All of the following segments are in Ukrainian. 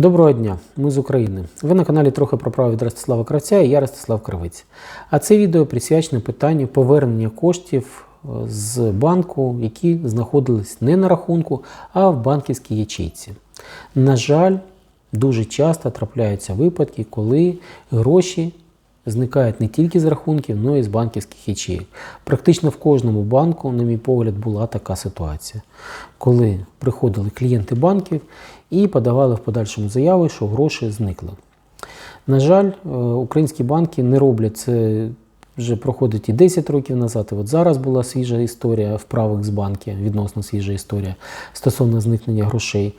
Доброго дня, ми з України. Ви на каналі трохи про право від Ростислава Кравця і я Ростислав Кравець. А це відео присвячене питанню повернення коштів е, з банку, які знаходились не на рахунку, а в банківській ячейці. На жаль, дуже часто трапляються випадки, коли гроші зникають не тільки з рахунків, але й з банківських ячеїв. Практично в кожному банку, на мій погляд, була така ситуація, коли приходили клієнти банків і подавали в подальшому заяви, що гроші зникли. На жаль, е, українські банки не роблять це. Вже проходить і 10 років назад. І от зараз була свіжа історія вправок з банки, відносно свіжа історія стосовно зникнення грошей.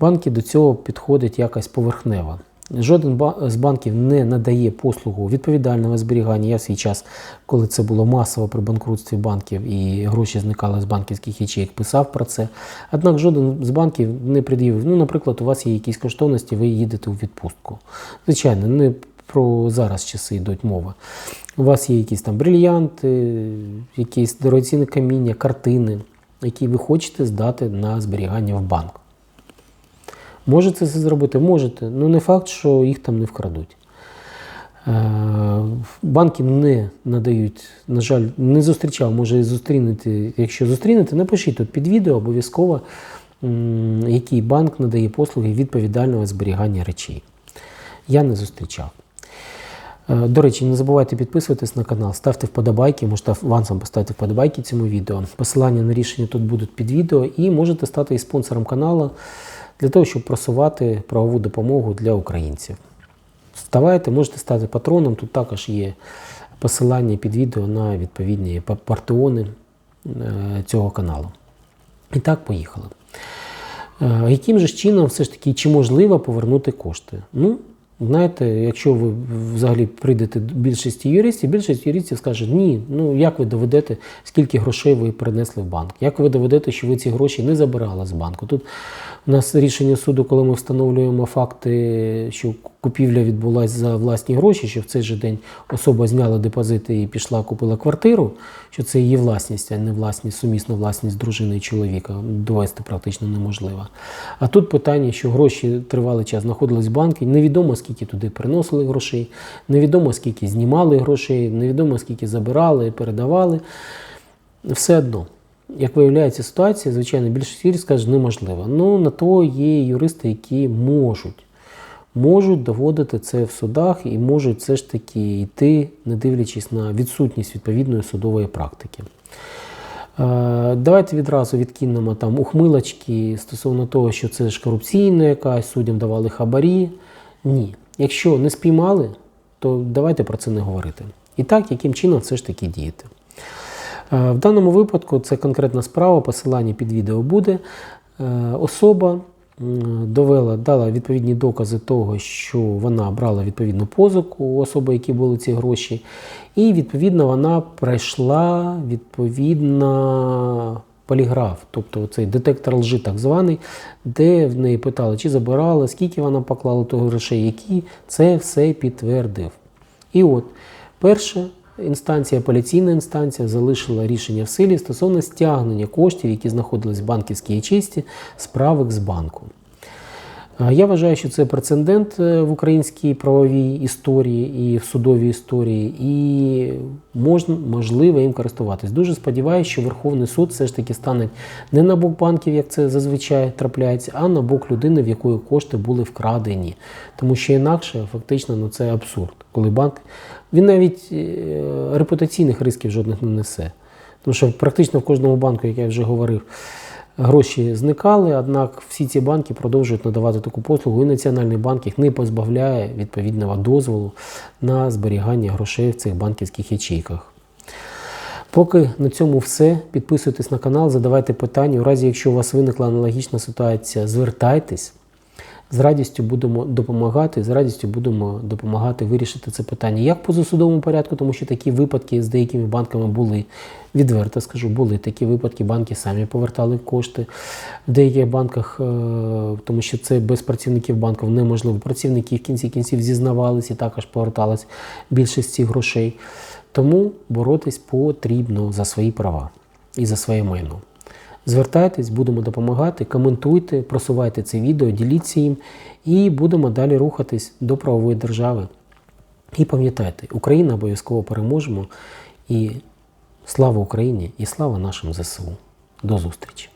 Банки до цього підходять якось поверхнево. Жоден з банків не надає послугу відповідального зберігання. Я в свій час, коли це було масово при банкрутстві банків і гроші зникали з банківських ячеїк, писав про це. Однак жоден з банків не пред'явив. Ну, наприклад, у вас є якісь коштовності, ви їдете у відпустку. Звичайно, не про зараз часи йдуть мова. У вас є якісь там брильянти, якісь дорогоцінне каміння, картини, які ви хочете здати на зберігання в банк. Можете це зробити? Можете. Ну не факт, що їх там не вкрадуть. Е, Банки не надають, на жаль, не зустрічав, може зустрінете. Якщо зустрінете, напишіть тут під відео обов'язково, який банк надає послуги відповідального зберігання речей. Я не зустрічав. Е, До речі, не забувайте підписуватись на канал, ставте вподобайки, можете авансом поставити вподобайки цьому відео. Посилання на рішення тут будуть під відео, і можете стати і спонсором каналу для того, щоб просувати правову допомогу для українців. Ставайте, можете стати патроном, тут також є посилання під відео на відповідні партеони е, цього каналу. І так, поїхали. Е, Яким же чином все ж таки, чи можливо повернути кошти? Ну, знаєте, якщо ви взагалі прийдете до більшості юристів, більшість юристів скаже, ні, ну як ви доведете, скільки грошей ви принесли в банк? Як ви доведете, що ви ці гроші не забирали з банку? Тут у нас рішення суду, коли ми встановлюємо факти, що купівля відбулася за власні гроші, що в цей же день особа зняла депозити і пішла, купила квартиру, що це її власність, а не власність, сумісна власність дружини і чоловіка. Довести практично неможливо. А тут питання, що гроші тривалий час знаходились в банку, невідомо скільки туди приносили грошей, невідомо скільки знімали грошей, невідомо скільки забирали, передавали. Все одно. Як виявляється ситуація, звичайно, більшість юристів скаже, неможливо. Ну, на то є юристи, які можуть. Можуть доводити це в судах і можуть все ж таки йти, не дивлячись на відсутність відповідної судової практики. Е, Давайте відразу відкинемо там ухмилочки стосовно того, що це ж корупційна якась, суддям давали хабарі. Ні. Якщо не спіймали, то давайте про це не говорити. І так, яким чином все ж таки діяти. Е, В даному випадку це конкретна справа, посилання під відео буде. Е, Особа довела, дала відповідні докази того, що вона брала відповідну позику у особи, які були ці гроші, і відповідно вона пройшла відповідно поліграф, тобто цей детектор лжи так званий, де в неї питали, чи забирала, скільки вона поклала того грошей, які це все підтвердив. І от перша інстанція, апеляційна інстанція залишила рішення в силі стосовно стягнення коштів, які знаходились в банківській ячейці, справок з банку. Я вважаю, що це прецедент е, в українській правовій історії і в судовій історії, і можна, можливо їм користуватись. Дуже сподіваюся, що Верховний суд все ж таки стане не на бок банків, як це зазвичай трапляється, а на бок людини, в якої кошти були вкрадені. Тому що інакше фактично ну, це абсурд, коли банк він навіть е, репутаційних ризиків жодних не несе. Тому що практично в кожному банку, як я вже говорив, Гроші зникали, однак всі ці банки продовжують надавати таку послугу, і Національний банк їх не позбавляє відповідного дозволу на зберігання грошей в цих банківських ячейках. Поки на цьому все. Підписуйтесь на канал, задавайте питання. У разі, якщо у вас виникла аналогічна ситуація, звертайтесь. З радістю будемо допомагати, з радістю будемо допомагати вирішити це питання як по засудовому порядку, тому що такі випадки з деякими банками були. Відверто скажу, були такі випадки, банки самі повертали кошти в деяких банках, е, тому що це без працівників банків неможливо. Працівники в кінці кінців зізнавались і також поверталась більшість цих грошей. Тому боротись потрібно за свої права і за своє майно. Звертайтесь, будемо допомагати, коментуйте, просувайте це відео, діліться їм і будемо далі рухатись до правової держави. І пам'ятайте, Україна обов'язково переможемо. І слава Україні і слава нашим ЗСУ. До зустрічі!